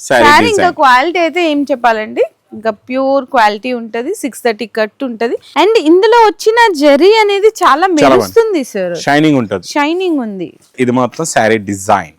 శారీ ఇంకా క్వాలిటీ అయితే ఏం చెప్పాలండి? ఇంకా ప్యూర్ క్వాలిటీ ఉంటది సిక్స్ థర్టీ కట్ ఉంటది. అండ్ ఇందులో వచ్చిన జరీ అనేది చాలా మెరుస్తుంది సార్ షైనింగ్ ఉంటుంది. షైనింగ్ ఉంది. ఇది మొత్తం sari design.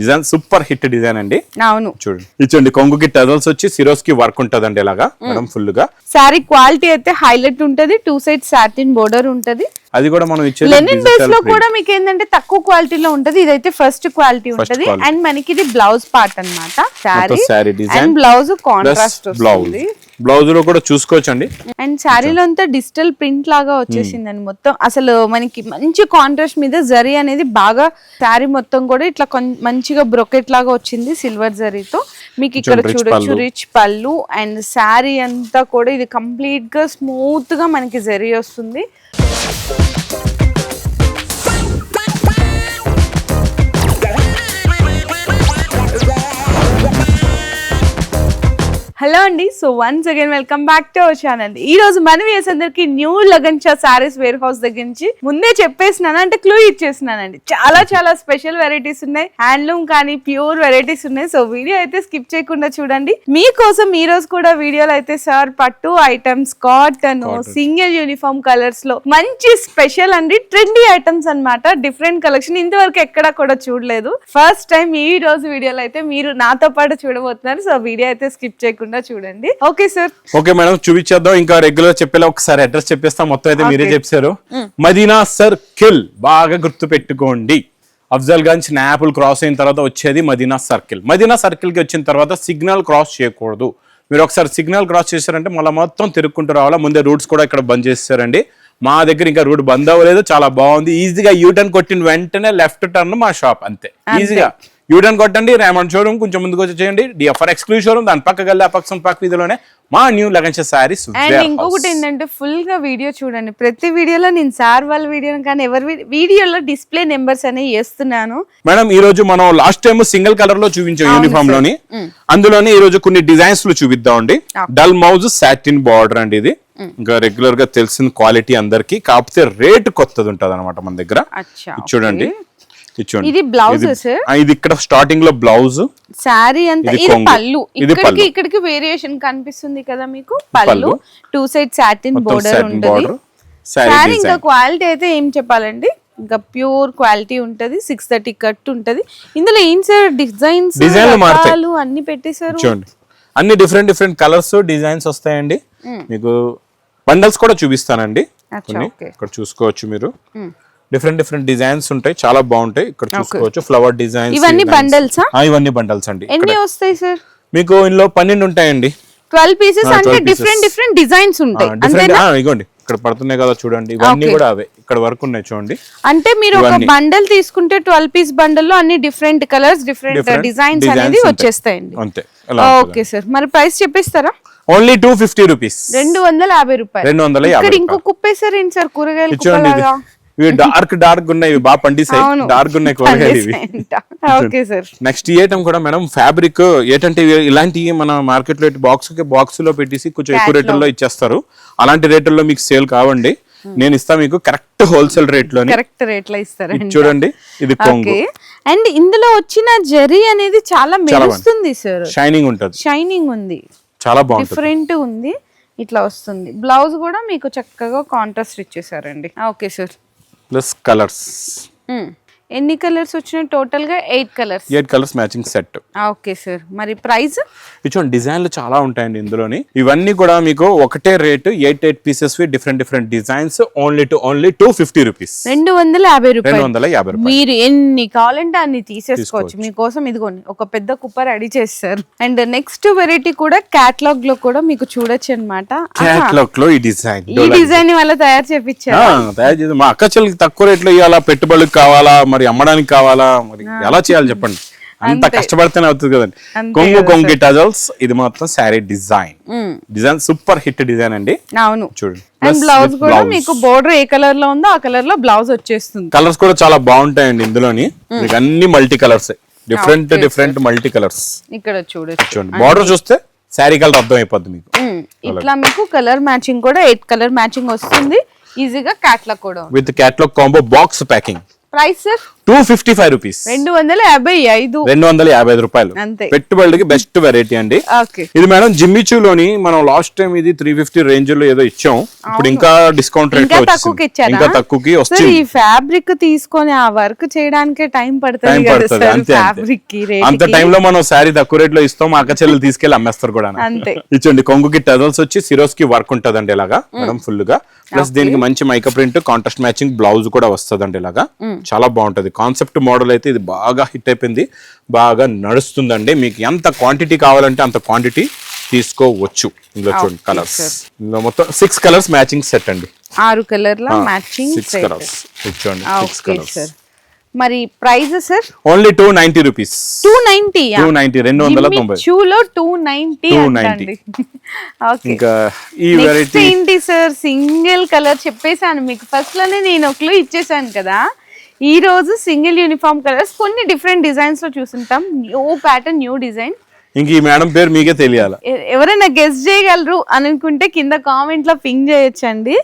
Design super hit design అండి. అవును. చూడండి. ఇచ్చండి కొంగుకి టజల్స్ వచ్చి సిరోస్కి వర్క్ ఉంటదండి ఇలాగా మేడం ఫుల్గా. శారీ క్వాలిటీ అయితే హైలైట్ ఉంటది టూ సైడ్ సాటిన్ బోర్డర్ ఉంటది. అది కూడా మనం ఇచ్చేది లెనిన్ బేస్లో. కూడా మీకు ఏంటంటే తక్కువ క్వాలిటీలో ఉంటది. ఇదైతే ఫస్ట్ క్వాలిటీ ఉంటది. అండ్ మనకి ఇది బ్లౌజ్ పార్ట్ అన్నమాట. Saree and blouse contrast blouse వస్తుంది. బ్లౌజ్లో కూడా చూసుకోవచ్చండి. అండ్ శారీలో అంతా డిజిటల్ ప్రింట్ లాగా వచ్చేసిందండి మొత్తం. అసలు మనకి మంచి కాంట్రాస్ట్ మీద జరీ అనేది బాగా శారీ మొత్తం కూడా ఇట్లా మంచిగా బ్రొకెట్ లాగా వచ్చింది సిల్వర్ జరీతో. మీకు ఇక్కడ చూడొచ్చు. రిచ్ పళ్ళు. అండ్ శారీ అంతా కూడా ఇది కంప్లీట్గా స్మూత్గా మనకి జరీ వస్తుంది. హలో అండి. So once again welcome back to our channel ఈ రోజు మన వ్యూస్ అందరికి న్యూ లగన్చా సారీస్ వేర్ హౌస్ దగ్గర నుంచి ముందే చెప్పేసినాను అంటే క్లూ ఇచ్చేసినానండి. చాలా చాలా స్పెషల్ వెరైటీస్ ఉన్నాయి. హ్యాండ్లూమ్ కానీ ప్యూర్ వెరైటీస్ ఉన్నాయి. సో వీడియో అయితే స్కిప్ చేయకుండా చూడండి. మీకోసం ఈ రోజు కూడా వీడియోలో అయితే సార్ పట్టు ఐటమ్స్ కాటన్ సింగిల్ యూనిఫామ్ కలర్స్లో మంచి స్పెషల్ అండి. ట్రెండీ ఐటమ్స్ అన్నమాట. డిఫరెంట్ కలెక్షన్ ఇంతవరకు ఎక్కడా కూడా చూడలేదు. ఫస్ట్ టైం ఈ రోజు వీడియోలో అయితే మీరు నాతో పాటు చూడబోతున్నారు. సో వీడియో అయితే స్కిప్ చేయకుండా చూడండి. Okay sir. ఓకే మేడం చూపించేద్దాం. ఇంకా రెగ్యులర్ చెప్పేలా ఒకసారి అడ్రస్ చెప్పేస్తాం. మొత్తం అయితే మీరే Okay. చెప్పారు. మదీనా సర్కిల్ బాగా గుర్తు పెట్టుకోండి అఫ్జల్ గంజ్ నాపుల్ క్రాస్ అయిన తర్వాత వచ్చేది మదీనా సర్కిల్. మదీనా సర్కిల్కి వచ్చిన తర్వాత సిగ్నల్ క్రాస్ చేయకూడదు. మీరు ఒకసారి సిగ్నల్ క్రాస్ చేశారంటే మళ్ళీ మొత్తం తిరుక్కుంటూ రావాలా. ముందే రూట్స్ కూడా ఇక్కడ బంద్ చేస్తారండి మా దగ్గర ఇంకా రూట్ బంద్ అవ్వలేదు. చాలా బాగుంది. ఈజీగా యూ టర్న్ కొట్టిన వెంటనే లెఫ్ట్ టర్న్ మా షాప్ అంతే. ఈజీగా యూ టర్న్ కొట్టండి రేమండ్ షోరూమ్ కొంచెం ముందుకు వచ్చి చేయండి. డిఎఫ్ఆర్ ఎక్స్క్లూజివ్ షోరూమ్ దాని పక్క గల్లి అపక్షం పక్క వీధిలోనే మా న్యూ లగన్స్ సారీస్ అండ్ ఇంకొకటి ఏంటంటే ఫుల్గా వీడియో చూడండి. ప్రతి వీడియోలో నేను సార్ వాళ్ళ వీడియో కానీ ఎవరి వీడియోలో డిస్ప్లే నెంబర్స్ అనేవి వేస్తున్నాను మేడం ఈ రోజు మనం లాస్ట్ టైం సింగిల్ కలర్లో చూపించాం యూనిఫామ్లోని. అందులోనే ఈ రోజు కొన్ని డిజైన్స్లో చూపిద్దాం అండి. డల్ మౌజ్ సాటిన్ బార్డర్ అండి ఇది. ఇంకా రెగ్యులర్గా తెలిసిన క్వాలిటీ అందరికి. కాకపోతే రేట్ కొత్తది ఉంటది అనమాట మన దగ్గర. చూడండి. ఇది చూడండి ఇది బ్లౌజ్ ఇది- సార్ ఇక్కడ స్టార్టింగ్లో బ్లౌజ్. శారీ అంతా ఇది. పళ్ళు. ఇక్కడికి. ఇక్కడికి వేరియేషన్ కనిపిస్తుంది కదా మీకు? పళ్ళు. టూ సైడ్ సాటిన్ బోర్డర్ ఉంటుంది. సారీ ఇంకా క్వాలిటీ అయితే ఏం చెప్పాలండి? ఇంకా ప్యూర్ క్వాలిటీ ఉంటది. సిక్స్ థర్టీ కట్ ఉంటది. ఇందులో ఏం సార్? డిజైన్స్ డిజైన్లు మారుతాయి. అన్ని పెట్టేశారు. చూడండి అన్ని డిఫరెంట్ డిఫరెంట్ కలర్స్ డిజైన్స్ వస్తాయండి. మీకు బండల్స్ కూడా చూపిస్తానండి. ఇక్కడ చూసుకోవచ్చు మీరు. డిఫరెంట్ డిఫరెంట్ డిజైన్స్ ఉంటాయి. చాలా బాగుంటాయి. ఇక్కడ చూసుకోవచ్చు. ఫ్లవర్ డిజైన్స్ ఇవన్నీ ఆ? ఇవన్నీ బండల్స్ అండి. ఎన్ని వస్తాయి సార్ మీకు ఇందులో పన్నెండు ఉంటాయండి. ట్వెల్వ్ పీసెస్ అంటే 12 pieces. డిఫరెంట్ డిఫరెంట్ డిజైన్స్ ఉంటాయి. ఇగోండి. ఇక్కడ పడుతున్నాయి కదా చూడండి. ఇవన్నీ. కూడా అవే. ఇక్కడ వరకు ఉన్నాయి చూడండి. అంటే మీరు ఒక. బండల్ తీసుకుంటే ట్వెల్వ్ పీస్ బండల్లో అన్ని డిఫరెంట్ కలర్స్ డిఫరెంట్ డిజైన్స్ అనేది. వచ్చేస్తాయండి. అంతే. ఓకే సార్ మరి ప్రైస్ చెప్పేస్తారా? ఓన్లీ టూ ఫిఫ్టీ రూపీస్ రెండు వందల యాభై రూపాయలు. రెండు వందల యాభై ఇక్కడ ఇంకో కుప్పేసారు సార్ కూరగాయలు ఇవి డార్క్ డార్క్ ఉన్నాయి ఇవి బాగా పండిస్తాయి. డార్క్ ఉన్నాయి కూరగాయలు ఇవి. Okay sir. నెక్స్ట్ ఏటం కూడా మేడం ఫ్యాబ్రిక్ ఏటంటే ఇలాంటివి మన మార్కెట్లో బాక్స్కి బాక్స్లో పెట్టేసి కొంచెం ఎక్కువ రేట్లలో ఇచ్చేస్తారు. అలాంటి రేట్లలో మీకు సేల్ కావండి. నేను ఇస్తా మీకు కరెక్ట్ హోల్సేల్ రేట్లోని కరెక్ట్ రేట్లో ఇస్తారండి చూడండి ఇది కొంగు అండ్ ఇందులో వచ్చిన జరీ అనేది చాలా మెరుస్తుంది సార్. షైనింగ్ ఉంటది. షైనింగ్ ఉంది. చాలా బాగుంటుంది. డిఫరెంట్ ఉంది. ఇట్లా వస్తుంది. బ్లౌజ్ కూడా మీకు చక్కగా contrast ఇచ్చేసారండి. Okay sir. Plus colours ఎన్ని కలర్స్ వచ్చినాయి? టోటల్గా eight colours. Eight colours matching set okay sir మరి ప్రైస్ ఇటువంటి డిజైన్లు చాలా ఉంటాయండి ఇందులోని. ఇవన్నీ కూడా మీకు ఒకటే rate eight eight pieces different different designs only two only two fifty rupees రెండు వందల యాభై రెండు రూపాయలు వందల యాభై రూపాయలు. మీరు ఎన్ని కావాలంటే అన్ని తీసేసుకోవచ్చు. మీకోసం ఇదిగోండి ఒక పెద్ద కుప్ప రెడీ చేస్తారు అండ్ నెక్స్ట్ వెరైటీ కూడా క్యాట్లాగ్లో కూడా మీకు చూడొచ్చు అనమాట క్యాట్లాగ్లో ఈ డిజైన్ ఈ డిజైన్ వల్ల తయారు చేపించారు తయారు చేసి మా అక్క చెల్లికి తక్కువ రేట్లో ఇవ్వాలా పెట్టుబడికి కావాలా? మరి అమ్మడానికి కావాలా? మరి ఎలా చేయాలి చెప్పండి? అంత కష్టపడితేనే అవుతుంది కదండి. కొంగు కొంగి టజల్స్ ఇది మొత్తం saree design. Design super hit design అండి. అవును. చూడండి. అండ్ బ్లౌజ్ కూడా మీకు బోర్డర్ ఏ కలర్లో ఉందో ఆ కలర్లో బ్లౌజ్ వచ్చేస్తుంది. కలర్స్ కూడా చాలా బాగుంటాయండి ఇందులోని. మీకు అన్ని multi colours. Different different multi colours. ఇక్కడ చూడొచ్చు. చూడండి. బార్డర్ చూస్తే శారీ కలర్ అర్థం అయిపోద్ది మీకు. ఇట్లా మీకు కలర్ మ్యాచింగ్ కూడా ఎయిట్ కలర్ మ్యాచింగ్ వస్తుంది. ఈజీగా క్యాట్లాగ్ కూడా. With catalogue combo box packing price sir two fifty five rupees. రెండు వందల యాభై ఐదు. రెండు వందల యాభై ఐదు రూపాయలు. అంతే. పెట్టుబడికి బెస్ట్ వెరైటీ అండి. ఇది మేడం జిమ్మిచూలోని మనం లాస్ట్ టైం ఇది త్రీ ఫిఫ్టీ రేంజ్లో ఏదో ఇచ్చాం. ఇప్పుడు ఇంకా డిస్కౌంట్ రేట్ ఇంకా తక్కువకి వస్తుంది ఈ ఫ్యాబ్రిక్ తీసుకొని ఆ వర్క్ చేయడానికే టైం టైం పడుతుంది. అంతే అంతే. రేట్ టైంలో మనం శారీ తక్కువ రేట్లో ఇస్తాం అక్క చెల్లెలు తీసుకెళ్ళి అమ్మేస్తారు కూడా. అంతే. ఇచ్చండి కొంగుకి టజల్స్ వచ్చి సిరోస్కి వర్క్ ఉంటదండి ఇలాగా మేడం ఫుల్గా. ప్లస్ దీనికి మంచి మైక ప్రింట్ కాంట్రాస్ట్ మ్యాచింగ్ బ్లౌజ్ కూడా వస్తదండి ఇలాగా. చాలా బాగుంటది. కాన్సెప్ట్ మోడల్ అయితే ఇది బాగా హిట్ అయిపోయింది. బాగా నడుస్తుందండి. మీకు ఎంత క్వాంటిటీ కావాలంటే అంత క్వాంటిటీ తీసుకోవచ్చు. ఇందులో చూడండి కలర్స్ ఇందులో మొత్తం సిక్స్ కలర్స్ మ్యాచింగ్ సెట్ అండి. ఆరు colour matching six colours colours మరి price sir only two ninety rupees two ninety two ninety రెండు వందల తొంభై. షూలో టూ నైన్టీ 290. అండి. ఓకే ఇంకా ఈ వెరైటీ ఏంటి సార్ సింగిల్ కలర్ చెప్పేశాను మీకు. ఫస్ట్లోనే నేను ఒక ఇచ్చేసాను కదా. ఈ రోజు సింగిల్ యూనిఫామ్ కలర్స్ కొన్ని డిఫరెంట్ డిజైన్స్లో చూసుంటాం. న్యూ ప్యాటర్న్ న్యూ డిజైన్ ఇంక ఈ మేడం పేరు మీకే తెలియాలి? ఎవరైనా గెస్ట్ చేయగలరు అనుకుంటే కింద కామెంట్లో పింగ్ చేయొచ్చండి.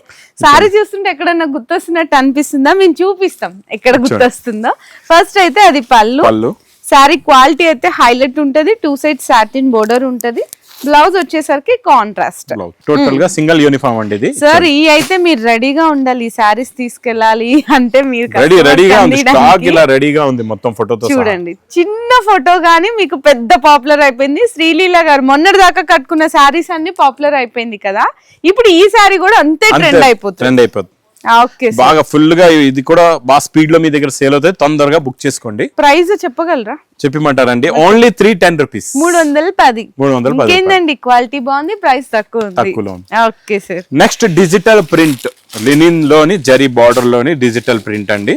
సారీ చూస్తుంటే ఎక్కడన్నా గుర్తొస్తున్నట్టు అనిపిస్తుందా? మేము చూపిస్తాం ఎక్కడ గుర్తొస్తుందో. ఫస్ట్ అయితే అది పళ్ళు. పళ్ళు. శారీ క్వాలిటీ అయితే హైలైట్ ఉంటది. టూ సైడ్ సాటిన్ బోర్డర్ ఉంటది. బ్లౌజ్ వచ్చేసరికి కాంట్రాస్ట్ టోటల్గా సింగిల్ యూనిఫామ్ అండి ఇది. సార్ ఈ అయితే మీరు రెడీగా ఉండాలి ఈ శారీస్ తీసుకెళ్ళాలి అంటే మీరు రెడీ రెడీగా ఉంది. స్టాక్ ఇలా రెడీగా ఉంది మొత్తం ఫోటోతో. చూడండి చిన్న ఫోటో గానీ మీకు పెద్ద పాపులర్ అయిపోయింది. శ్రీలీల గారు మొన్నటి దాకా కట్టుకున్న శారీస్ అన్ని పాపులర్ అయిపోయింది కదా. ఇప్పుడు ఈ శారీ కూడా అంతే ట్రెండ్ అయిపోతుంది. ట్రెండ్ అయిపోతుంది. ఓకే బాగా ఫుల్గా ఇది కూడా బాగా స్పీడ్లో మీ దగ్గర సేల్ అవుతాయి. తొందరగా బుక్ చేసుకోండి. ప్రైస్ చెప్పగలరా? చెప్పిమంటారండి. ఓన్లీ త్రీ టెన్ రూపీస్ మూడు వందల పది. మూడు వందల పది ఇంకేందండి? క్వాలిటీ బాగుంది ప్రైస్ తక్కువ తక్కువలో. Okay sir next digital print లినిన్లోని zari బార్డర్లోని డిజిటల్ ప్రింట్ అండి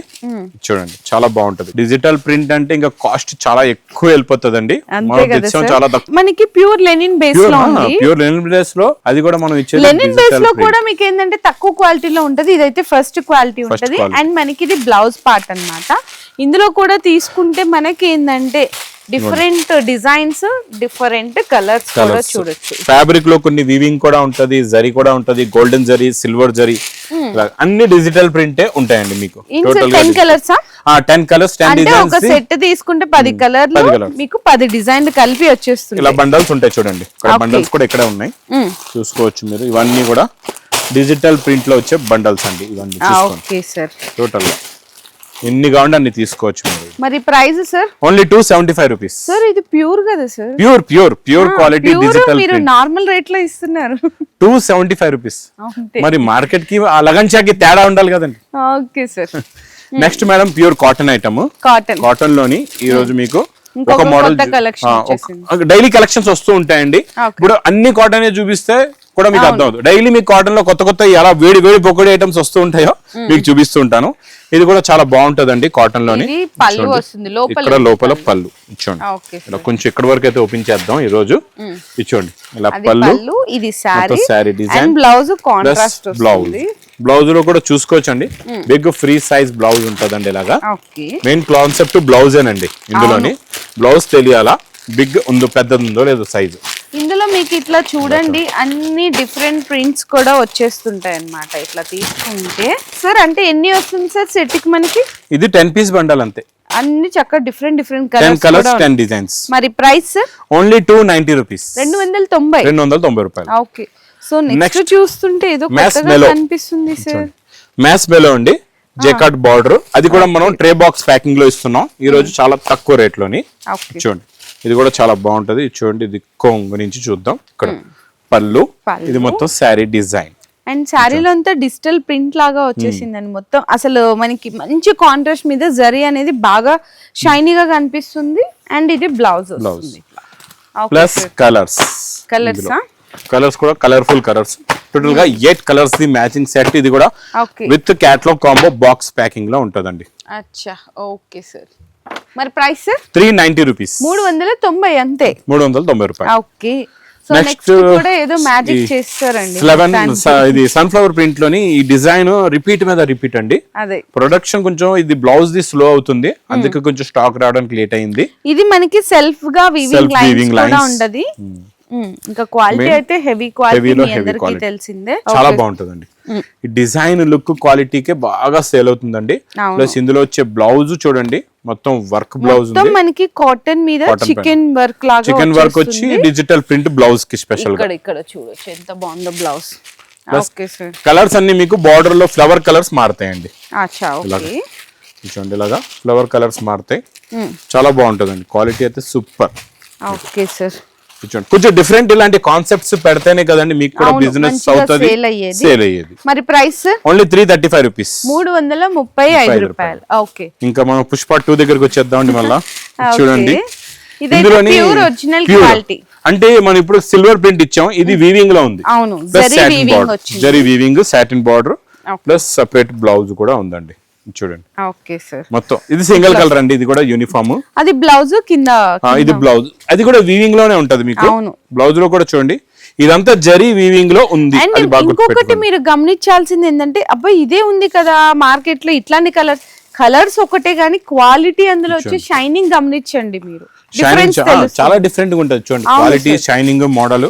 చూడండి చాలా బాగుంటది. డిజిటల్ ప్రింట్ అంటే ఇంకా కాస్ట్ చాలా ఎక్కువ తెచ్చాం సార్ చాలా తక్కువ. మనకి ప్యూర్ లెనిన్ బేస్లో ప్యూర్ లెనిన్ ప్లేస్లో అది కూడా మనం ఇచ్చేది లెనిన్ బేస్లో. కూడా మీకు ఏంటంటే తక్కువ క్వాలిటీలో ఉంటది. ఇదైతే ఫస్ట్ క్వాలిటీ ఉంటది. అండ్ మనకి ఇది బ్లౌజ్ పార్ట్ అన్నమాట. ఇందులో కూడా తీసుకుంటే మనకి ఏంటంటే డిఫరెంట్ డిజైన్స్ డిఫరెంట్ కలర్స్ కూడా చూడొచ్చు. ఫ్యాబ్రిక్లో కొన్ని వీవింగ్ కూడా ఉంటది జరీ కూడా ఉంటది గోల్డెన్ జరీ సిల్వర్ జరీ అన్ని డిజిటల్ ప్రింటే ఉంటాయండి మీకు. టోటల్గా ten colours ten colours ten అంటే ఒక డిజైన్స్ సెట్ తీసుకుంటే పది కలర్లు పది colours. మీకు పది డిజైన్లు కలిపి వచ్చేస్తుంది. ఇలా బండల్స్ ఉంటాయి చూడండి. బండల్స్ కూడా ఇక్కడే ఉన్నాయి. మ్మ్. చూసుకోవచ్చు మీరు. ఇవన్నీ కూడా డిజిటల్ ప్రింట్లో వచ్చే బండల్స్ అండి ఇవన్నీ చూసుకోండి. ఓకే సార్ టోటల్గా. ఎన్ని కావాలంటే అన్ని తీసుకోవచ్చు మీరు. మరి price sir? Only two seventy five rupees. Sir ఇది ప్యూర్ కదా sir? Pure pure pure quality digital మీరు నార్మల్ రేట్లో ఇస్తున్నారు. Two seventy five rupees. మరి మార్కెట్కి ఆ లగన్షాకి తేడా ఉండాలి కదండి. Okay sir. Next madam pure cotton item cotton కాటన్లోని ఈ రోజు మీకు ఒక మోడల్. డైలీ కలెక్షన్స్ వస్తూ ఉంటాయండి. ఇప్పుడు అన్ని కాటన్ చూపిస్తే కూడా మీకు అర్థం అవుతుంది. డైలీ మీకు కాటన్లో కొత్త కొత్త ఎలా వేడి వేడి పొక్కడి ఐటమ్స్ వస్తూ ఉంటాయో మీకు చూపిస్తూ ఉంటాను. ఇది కూడా చాలా బాగుంటదండి కాటన్లోని పళ్ళు. వస్తుంది. ఇక్కడ లోపల పళ్ళు. ఇచ్చోండి ఇలా కొంచెం ఇక్కడ వరకు అయితే ఓపెన్ చేద్దాం ఈ రోజు ఇచ్చోండి ఇలా పళ్ళు ఇది sari design. Blouse contrast blouse blouse. లో కూడా చూసుకోవచ్చండి. బిగ్ ఫ్రీ సైజ్ బ్లౌజ్ ఉంటదండి ఇలాగా. మెయిన్ కాన్సెప్ట్ బ్లౌజేనండి ఇందులోని. బ్లౌజ్ తెలియాలా? బిగ్ ఉందో పెద్దది ఉందో లేదో సైజు ఇందులో మీకు ఇట్లా చూడండి అన్ని డిఫరెంట్ ప్రింట్స్ కూడా వచ్చేస్తుంటాయి అన్నమాట ఇట్లా తీసుకుంటే. సార్ అంటే ఎన్ని వస్తుంది సార్ సెట్కి మనకి? ఇది టెన్ పీస్ బండల్ అంతే. అన్ని చక్కగా different different ten colours ten designs మరి price only two ninety rupees రెండు వందల తొంభై. రెండు వందల తొంభై రూపాయలు. ఓకే. సో నెక్స్ట్ చూస్తుంటే ఏదో కొత్తగా. కనిపిస్తుంది సార్ మ్యాథ్స్ బెలో అండి. జెకాట్ బార్డర్ అది కూడా మనం ట్రే బాక్స్ ప్యాకింగ్లో ఇస్తున్నాం. ఈ రోజు చాలా తక్కువ రేట్లోని. చూడండి. ఇది కూడా చాలా బాగుంటది. చూడండి ఇది కొంగు నుంచి చూద్దాం. ఇక్కడ పళ్ళు. ఇది మొత్తం శారీ డిజైన్. అండ్ శారీలో అంతా డిజిటల్ ప్రింట్ లాగా వచ్చేసిందండి మొత్తం. అసలు మనకి మంచి కాంట్రాస్ట్ మీద జరీ అనేది బాగా షైనీగా కనిపిస్తుంది. అండ్ ఇది బ్లౌజ్ వస్తుంది ప్లస్ కలర్స్ కలర్స్ కలర్స్ కూడా కలర్ఫుల్ కలర్స్ టోటల్గా eight colours the matching set ఇది కూడా విత్ క్యాట్లాగ్ కాంబో బాక్స్ ప్యాకింగ్లో ఉంటదండి. అచ్చా. ఓకే సార్ మరి ప్రైస్? Three ninety rupees. మూడు వందల తొంభై అంతే. మూడు వందల తొంభై రూపాయలు. ఓకే. నెక్స్ట్ కూడా ఏదో మ్యాజిక్ చేస్తారండి. లెవెన్. ఇది సన్ఫ్లవర్ ప్రింట్లోని ఈ డిజైన్ రిపీట్ మీద రిపీట్ అండి. అదే. ప్రొడక్షన్ కొంచెం ఇది బ్లౌజ్ ది స్లో అవుతుంది. అందుకే కొంచెం స్టాక్ రావడానికి లేట్ అయింది. ఇది మనకి సెల్ఫ్గా వీవింగ్ లైన్స్ కూడా. ఉండదు. ఇంకా క్వాలిటీ అయితే హెవీ క్వాలిటీ తెలిసిందే. చాలా బాగుంటుందండి. ఈ డిజైన్ లుక్ క్వాలిటీకే బాగా సేల్ అవుతుందండి. ప్లస్ ఇందులో వచ్చే బ్లౌజ్ చూడండి. మొత్తం వర్క్ బ్లౌజ్ మనకి కాటన్ మీద చికెన్ వర్క్ లాగా చికెన్ వర్క్ వచ్చి. డిజిటల్ ప్రింట్ బ్లౌజ్కి స్పెషల్గా. ఇక్కడ చూడొచ్చు. ఎంత బాగుందో బ్లౌజ్ కలర్స్ అన్ని మీకు బార్డర్లో ఫ్లవర్ కలర్స్ మారుతాయండి. చూడండి ఇలాగా ఫ్లవర్ కలర్స్ మారుతాయి. చాలా బాగుంటుందండి. క్వాలిటీ అయితే సూపర్. ఓకే సార్ చూడండి. కొంచెం డిఫరెంట్ ఇలాంటి కాన్సెప్ట్స్ పెడితేనే కదండి మీకు కూడా బిజినెస్ అవుతుంది. సేల్ అయ్యేది. మరి price only three thirty five rupees మూడు వందల ముప్పై ఐదు రూపాయలు. ఓకే. ఇంకా మనం పుష్ప టూ దగ్గరికి వచ్చేద్దామండి మళ్ళా. చూడండి. అంటే మనం ఇప్పుడు సిల్వర్ ప్రింట్ ఇచ్చాం. ఇది వీవింగ్లో ఉంది. Zari satin weaving satin border. Plus separate blouse కూడా ఉందండి. చూడండి. Okay sir. మొత్తం. ఇది సింగిల్ కలర్ అండి ఇది కూడా యూనిఫామ్ అది బ్లౌజ్ కింద ఇది బ్లౌజ్. అది కూడా వీవింగ్లోనే ఉంటది మీకు? అవును. బ్లౌజ్లో కూడా చూడండి. ఇదంతా జరీ వీవింగ్లో ఉంది. ఇంకొకటి. మీరు గమనించాల్సింది ఏంటంటే అబ్బాయి ఇదే ఉంది కదా మార్కెట్లో ఇట్లాంటి కలర్స్ కలర్స్ ఒకటే గానీ క్వాలిటీ అందులో వచ్చి షైనింగ్ గమనించండి మీరు. షైనింగ్ చాలా డిఫరెంట్గా ఉంటుంది చూడండి. క్వాలిటీ షైనింగ్ మోడల్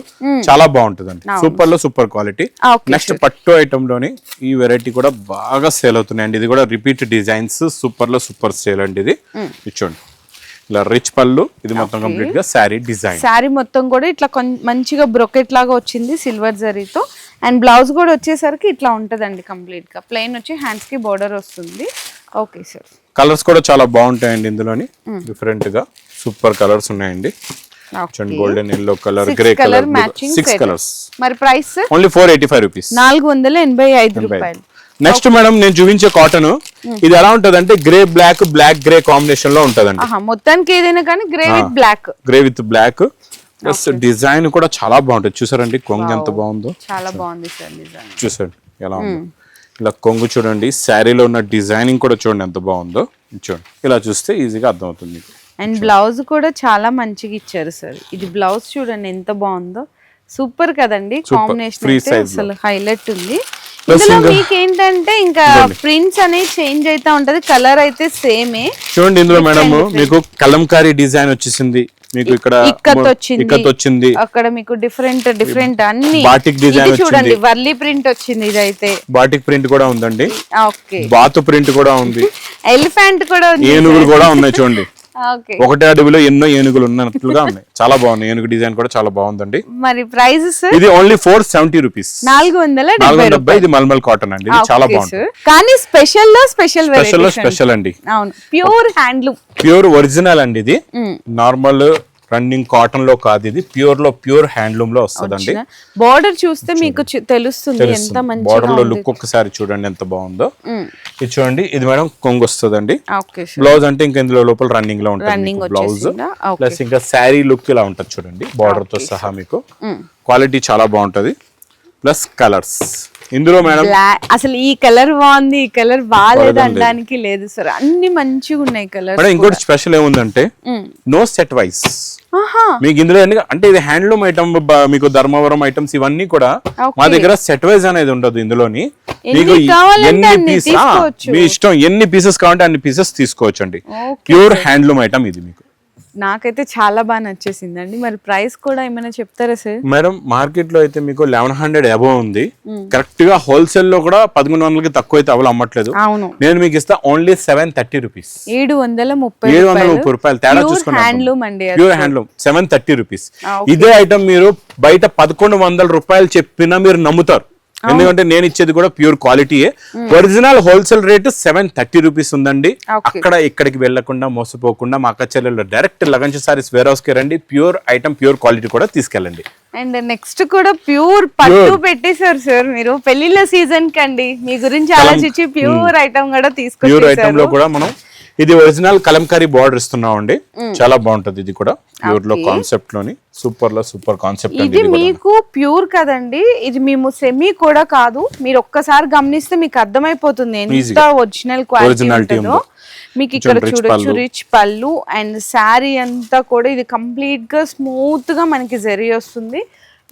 చాలా బాగుంటుందండి. సూపర్లో సూపర్ క్వాలిటీ నెక్స్ట్ పట్టు ఐటమ్లోని ఈ వెరైటీ కూడా బాగా సేల్ అవుతున్నాయండి. ఇది కూడా రిపీట్ డిజైన్స్ సూపర్లో సూపర్ సేల్ అండి ఇది. చూడండి. ఇలా రిచ్ పళ్ళు ఇది మొత్తం కంప్లీట్గా శారీ డిజైన్ శారీ మొత్తం కూడా ఇట్లా మంచిగా బ్రొకెట్ లాగా వచ్చింది సిల్వర్ జరీతో అండ్ బ్లౌజ్ కూడా వచ్చేసరికి ఇట్లా ఉంటదండి కంప్లీట్గా. ప్లెయిన్ వచ్చి హ్యాండ్స్కి బోర్డర్ వస్తుంది. Okay sir. కలర్స్ కూడా చాలా బాగుంటాయండి ఇందులోని. డిఫరెంట్గా. సూపర్ కలర్స్ ఉన్నాయండి. చూడండి golden yellow colour grey colour six colours మరి price only four eighty five rupees నాలుగు వందల ఎనభై ఐదు రూపాయలు. నెక్స్ట్ మేడం నేను చూపించే కాటన్ ఇది ఎలా ఉంటది అంటే గ్రే బ్లాక్ బ్లాక్ గ్రే కాంబినేషన్లో ఉంటదండి. మొత్తానికి ఏదైనా కానీ grey with black grey with black plus design కూడా చాలా బాగుంటుంది. చూసారండి కొంగు ఎంత బాగుందో. చాలా బాగుంది సార్ డిజైన్ చూసారండి ఎలా ఉందో. ఇలా కొంగు చూడండి శారీలో ఉన్న డిజైనింగ్ కూడా చూడండి ఎంత బాగుందో. చూడండి ఇలా చూస్తే ఈజీగా అర్థమవుతుంది. మీకు అండ్ బ్లౌజ్ కూడా చాలా మంచిగా ఇచ్చారు సార్ ఇది బ్లౌజ్ చూడండి ఎంత బాగుందో. సూపర్ కదండి. కాంబినేషన్ అయితే అసలు హైలైట్ ఉంది. ఇందులో ఇంకా- మీకు ఏంటంటే ఇంకా ప్రింట్స్ అనేది చేంజ్ అవుతా ఉంటది. కలర్ అయితే సేమే చూడండి ఇందులో మేడం మీకు కలంకారీ డిజైన్ వచ్చేసింది. మీకు ఇక్కడ ఇక్కత్ వచ్చింది. అక్కడ మీకు డిఫరెంట్ డిఫరెంట్ అన్ని. బాటిక్ డిజైన్ ఇది చూడండి వర్లీ ప్రింట్ వచ్చింది ఇదైతే. బాటిక్ ప్రింట్ కూడా ఉందండి. ఓకే బాతు ప్రింట్ కూడా ఉంది. ఎలిఫెంట్ కూడా ఉంది ఏనుగులు కూడా ఉన్నాయి చూడండి. ఒకటే అడవిలో ఎన్నో ఏనుగులు ఉన్నట్లుగా ఉన్నాయి. చాలా బాగున్నాయి. ఏనుగు డిజైన్ కూడా చాలా బాగుందండి. మరి ప్రైజెస్ ఇది ఓన్లీ ఫోర్ సెవెంటీ రూపీస్ నాలుగు వందల డెబ్బై ఇది మల్మల్ కాటన్ అండి. ఇది చాలా బాగుంటుంది. సార్. కానీ స్పెషల్లో స్పెషల్ స్పెషల్లో స్పెషల్ అండి. అవును. ప్యూర్ హ్యాండ్లూమ్ ప్యూర్ ఒరిజినల్ అండి ఇది. నార్మల్ రన్నింగ్ కాటన్లో కాదు ఇది. ప్యూర్లో ప్యూర్ హ్యాండ్లూమ్లో వస్తుందండి బోర్డర్ చూస్తే మీకు తెలుస్తుంది ఎంత బార్డర్లో లుక్ ఒక్కసారి చూడండి ఎంత బాగుందో. ఇది చూడండి ఇది మేడం కొంగు వస్తుందండి బ్లౌజ్ అంటే ఇంకా ఇందులో లోపల రన్నింగ్లో ఉంటుంది బ్లౌజ్. ప్లస్ ఇంకా శారీ లుక్ ఇలా ఉంటుంది చూడండి బార్డర్తో సహా మీకు. క్వాలిటీ చాలా బాగుంటది. Plus colours. ఇందులో మేడం? అసలు ఈ కలర్ బాగుంది ఈ కలర్ బాగాలేదు అనడానికి లేదు సార్. అన్ని మంచిగా ఉన్నాయి కలర్ మేడం ఇంకోటి స్పెషల్ ఏముందంటే నో సెట్ వైస్. మీకు ఇందులో అంటే ఇది హ్యాండ్లూమ్ ఐటమ్ మీకు ధర్మవరం ఐటమ్స్ ఇవన్నీ కూడా. మా దగ్గర సెట్ వైజ్ అనేది ఉండదు ఇందులోని. మీకు ఎన్ని అన్ని పీస్ తీసుకోవచ్చు. మీ ఇష్టం ఎన్ని పీసెస్ కావాలంటే అన్ని పీసెస్ తీసుకోవచ్చు అండి ప్యూర్ హ్యాండ్లూమ్ ఐటమ్ ఇది మీకు. నాకైతే చాలా బాగా నచ్చేసిందండి. మరి ప్రైస్ కూడా ఏమైనా చెప్తారా సార్? మేడం మార్కెట్లో అయితే మీకు లెవెన్ హండ్రెడ్ అబవ్ ఉంది. కరెక్ట్గా హోల్సేల్లో కూడా పదకొండు వందలకి తక్కువ అయితే అవలు అమ్మట్లేదు. అవును. నేను మీకు ఇస్తా ఓన్లీ సెవెన్ థర్టీ రూపీస్. ఏడు వందల ముప్పై ఏడు వందల ముప్పై రూపాయలు తేడా చూసుకోండి హ్యాండ్లూమ్ అండి. Pure handloom seven thirty rupees. ఇదే ఐటమ్ మీరు బయట పదకొండు వందల రూపాయలు చెప్పినా మీరు నమ్ముతారు. ఎందుకంటే నేను ఇచ్చేది కూడా pure క్వాలిటీయే original wholesale rate seven thirty rupees ఉందండి. అక్కడ ఇక్కడికి వెళ్ళకుండా మోసపోకుండా మా అక్క చెల్లెల్లో డైరెక్ట్ లగంజ్ సారీస్ వేర్ హౌస్కి రండి. ప్యూర్ ఐటమ్ ప్యూర్ క్వాలిటీ కూడా తీసుకెళ్ళండి. అండ్ నెక్స్ట్ కూడా ప్యూర్ పట్టు పెట్టేశారు సార్ మీరు. పెళ్ళిళ్ళ సీజన్ కండి మీ గురించి ఆలోచించి ప్యూర్ ఐటమ్ కూడా ప్యూర్ ఐటమ్లో కూడా మనం ఇది ఒరిజినల్ కలంకారీ బార్డర్ ఇస్తున్నాం అండి చాలా బాగుంటది ఇది కూడా. ప్యూర్లో కాన్సెప్ట్లోని సూపర్లో సూపర్ కాన్సెప్ట్ ఇది మీకు ప్యూర్ కదండి. ఇది మేము సెమీ కూడా కాదు. మీరు ఒక్కసారి గమనిస్తే మీకు అర్థమైపోతుంది ఎంత. Original quality. మీకు ఇక్కడ చూడొచ్చు. రిచ్ పళ్ళు అండ్ శారీ అంతా కూడా ఇది కంప్లీట్గా స్మూత్గా మనకి జరీ వస్తుంది.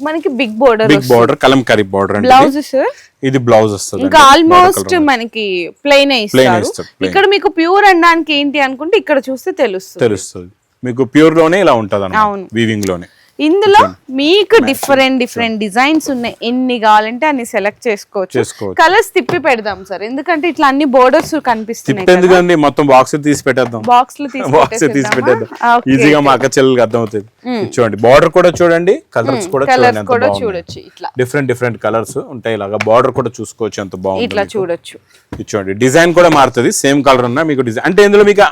మనకి big border big border Kalamkari border blouse sir ఇది బ్లౌజ్ వస్తుంది ఇంకా ఆల్మోస్ట్ మనకి ప్లెయిన్ ఇస్తారు. ఇక్కడ మీకు ప్యూర్ అనడానికి ఏంటి అనుకుంటే ఇక్కడ చూస్తే తెలుస్తుంది. తెలుస్తుంది. మీకు ప్యూర్లోనే ఇలా ఉంటది. వీవింగ్లోనే. ఇందులో మీకు డిఫరెంట్ డిఫరెంట్ డిజైన్స్ ఉన్నాయి. ఎన్ని కావాలంటే అన్ని సెలెక్ట్ చేసుకోవచ్చు. కలర్స్ తిప్పి పెడదాం సార్. ఎందుకంటే ఇట్లా అన్ని బోర్డర్స్ కనిపిస్తున్నాయి ఎందుకండి మొత్తం బాక్స్ తీసి పెట్టేద్దాం. బాక్స్లో బాక్స్ తీసి పెట్టేద్దాం. ఈజీగా మా అక్క చెల్లెలకి అర్థం అవుతుంది ఇది చూడండి బార్డర్ కూడా చూడండి కలర్స్ కూడా కలర్స్ చూడండి ఎంత కూడా బాగుంది. చూడొచ్చు ఇట్లా. డిఫరెంట్ డిఫరెంట్ కలర్స్ ఉంటాయి ఇలాగా. బార్డర్ కూడా చూసుకోవచ్చు ఎంత బాగుంది ఇట్లా చూడొచ్చు. చూడండి డిజైన్ కూడా మారుతుంది. సేమ్ కలర్ ఉన్నా మీకు డిజైన్ అంటే ఇందులో మీకు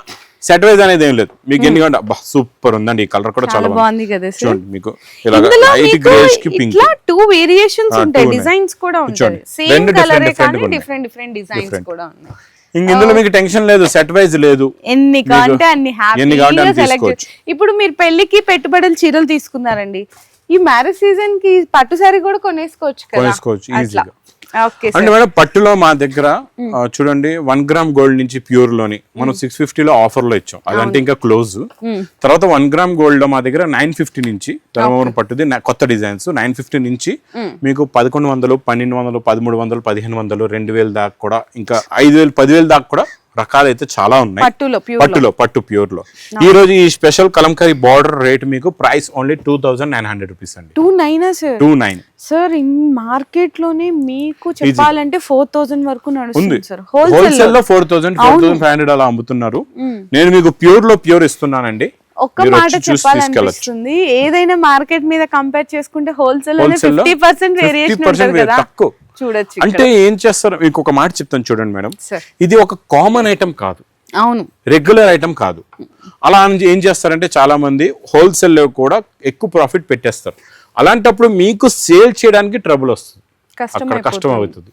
సెట్ వైజ్ అనేది ఏం లేదు. మీకు ఎన్ని అబ్బా సూపర్ ఉందండి. ఈ కలర్ కూడా చాలా బాగుంది. కదా చూడండి మీకు లైట్ గ్రేష్కి పింక్ ఇట్లా టూ వేరియేషన్స్ ఉంటాయి. డిజైన్స్ కూడా ఉంటాయి. సేమ్ కలరే కానీ. డిఫరెంట్ డిఫరెంట్ డిజైన్స్ కూడా ఉన్నాయి. ఇందులో మీకు టెన్షన్ లేదు. సెట్ వైజ్ లేదు. ఎన్ని కావాలంటే అన్ని హ్యాపీగా అన్ని సెలెక్ట్. ఇప్పుడు మీరు పెళ్ళికి పెట్టుబడులు చీరలు తీసుకున్నారండి. ఈ మ్యారేజ్ సీజన్కి పట్టు సారీ కూడా కొనేసుకోవచ్చు కదా? కొనేసుకోవచ్చు ఈజీగా అంటే మేడం పట్టులో మా దగ్గర చూడండి వన్ గ్రామ్ గోల్డ్ నుంచి ప్యూర్లోని మనం సిక్స్ ఫిఫ్టీలో ఆఫర్లో ఇచ్చాం. అదంటే ఇంకా క్లోజ్. తర్వాత వన్ గ్రామ్ గోల్డ్లో మా దగ్గర నైన్ ఫిఫ్టీ నుంచి ధర్మవరం పట్టుది కొత్త డిజైన్స్. నైన్ ఫిఫ్టీ నుంచి మీకు పదకొండు వందలు పన్నెండు వందలు పదమూడు వందలు పదిహేను వందలు రెండు వేలు దాకా కూడా ఇంకా ఐదు వేలు పదివేలు దాకా కూడా రకాలు అయితే చాలా ఉన్నాయి. పట్టులో పట్టు ప్యూర్లో. ఈ రోజు ఈ స్పెషల్ కలంకారీ బార్డర్ రేట్ మీకు price only two thousand nine hundred rupees అండి. Two nine sir two nine sir in మార్కెట్లోనే మీకు చెప్పాలంటే ఫోర్ థౌసండ్ వరకు నడుస్తుంది సార్ హోల్సేల్లో? Four thousand four thousand five hundred అలా అమ్ముతున్నారు. నేను మీకు ప్యూర్లో ప్యూర్ ఇస్తున్నానండి. ఒక్క మాట చెప్పాలనిపిస్తుంది. ఏదైనా మార్కెట్ మీద కంపేర్ చేసుకుంటే హోల్సేల్ ఫిఫ్టీ పర్సెంట్ వేరియేషన్ 50% ఉంటుంది కదా. తక్కువ. చూడొచ్చు అంటే ఏం చేస్తారు మీకు ఒక మాట చెప్తాను చూడండి మేడం. ఇది ఒక కామన్ ఐటమ్ కాదు. అవును. రెగ్యులర్ ఐటమ్ కాదు. అలా ఏం చేస్తారంటే చాలా మంది హోల్సేల్లో కూడా ఎక్కువ ప్రాఫిట్ పెట్టేస్తారు. అలాంటప్పుడు మీకు సేల్ చేయడానికి ట్రబుల్ వస్తుంది. కష్టం అవుతుంది.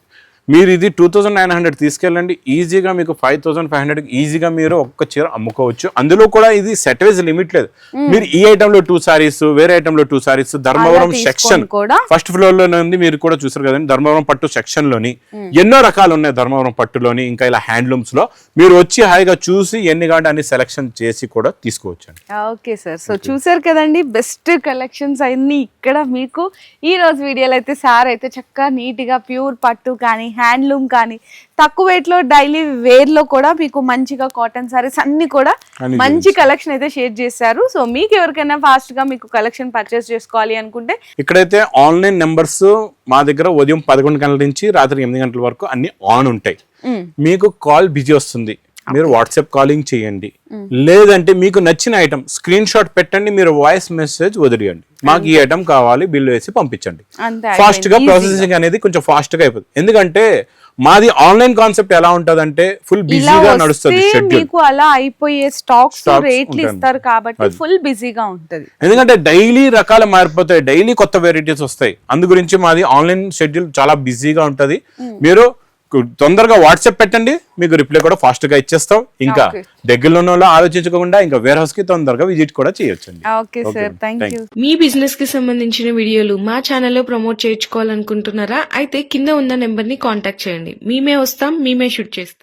మీరు ఇది టూ థౌసండ్ నైన్ హండ్రెడ్ తీసుకెళ్ళండి. ఈజీగా మీకు ఫైవ్ థౌసండ్ ఫైవ్ హండ్రెడ్ ఈజీగా మీరు ఒక్క చీర అమ్ముకోవచ్చు. అందులో కూడా ఇది సెట్ వైజ్ లిమిట్ లేదు. మీరు ఈ ఐటమ్లో టూ సారీస్ వేరే ఐటమ్లో two saris Dharmavaram section first ఫ్లోర్లో ఉంది మీరు కూడా చూసారు కదండి ధర్మవరం పట్టు సెక్షన్లోని ఎన్నో రకాలు ఉన్నాయి ధర్మవరం పట్టులోని ఇంకా ఇలా హ్యాండ్లూమ్స్లో. మీరు వచ్చి హాయిగా చూసి ఎన్ని కావాలంటే అన్ని సెలెక్షన్ చేసి కూడా తీసుకోవచ్చు ఓకే సార్. సో చూసారు కదండి బెస్ట్ కలెక్షన్స్ అన్ని ఇక్కడ మీకు ఈ రోజు వీడియోలో అయితే సార్ అయితే చక్కగా నీట్గా ప్యూర్ పట్టు కానీ హ్యాండ్లూమ్ కానీ తక్కువ weight లో డైలీ వేర్లో కూడా మీకు మంచిగా కాటన్ సారీస్ అన్ని కూడా మంచి కలెక్షన్ అయితే షేర్ చేశారు. సో మీకు ఎవరికైనా ఫాస్ట్గా మీకు కలెక్షన్ పర్చేస్ చేసుకోవాలి అనుకుంటే ఇక్కడైతే ఆన్లైన్ నెంబర్స్ మా దగ్గర ఉదయం పదకొండు గంటల నుంచి రాత్రి ఎనిమిది గంటల వరకు అన్ని ఆన్ ఉంటాయి. మీకు కాల్ బిజీ వస్తుంది. మీరు వాట్సాప్ కాలింగ్ చేయండి. లేదంటే మీకు నచ్చిన ఐటమ్ స్క్రీన్ షాట్ పెట్టండి మీరు వాయిస్ మెసేజ్ వదిలేయండి. మాకు ఈ ఐటమ్ కావాలి బిల్ వేసి పంపించండి. ఫాస్ట్గా. ప్రాసెసింగ్ అనేది కొంచెం ఫాస్ట్గా అయిపోతుంది. ఎందుకంటే మాది ఆన్లైన్ కాన్సెప్ట్ ఎలా ఉంటదంటే ఫుల్ ఇలా బిజీగా నడుస్తుంది మీకు అలా అయిపోయే స్టాక్స్ రేట్లు. ఇస్తారు కాబట్టి. ఫుల్ బిజీగా ఉంటది. ఎందుకంటే డైలీ రకాలు మారిపోతాయి. డైలీ కొత్త వెరైటీస్ వస్తాయి. అందు గురించి మాది ఆన్లైన్ షెడ్యూల్ చాలా బిజీగా ఉంటది. మీరు తొందరగా వాట్సాప్ పెట్టండి. మీకు రిప్లై కూడా ఫాస్ట్గా ఇచ్చేస్తాం. ఇంకా. దగ్గరలో ఉన్న వాళ్ళు ఆలోచించకుండా ఇంకా వేర్ హౌస్కి తొందరగా విజిట్ కూడా చేయొచ్చండి. ఓకే సార్ థ్యాంక్ యూ మీ బిజినెస్కి సంబంధించిన వీడియోలు మా ఛానల్లో ప్రమోట్ చేయించుకోవాలనుకుంటున్నారా? అయితే కింద ఉన్న నెంబర్ని కాంటాక్ట్ చేయండి. మేమే వస్తాం మేమే షూట్ చేస్తాం.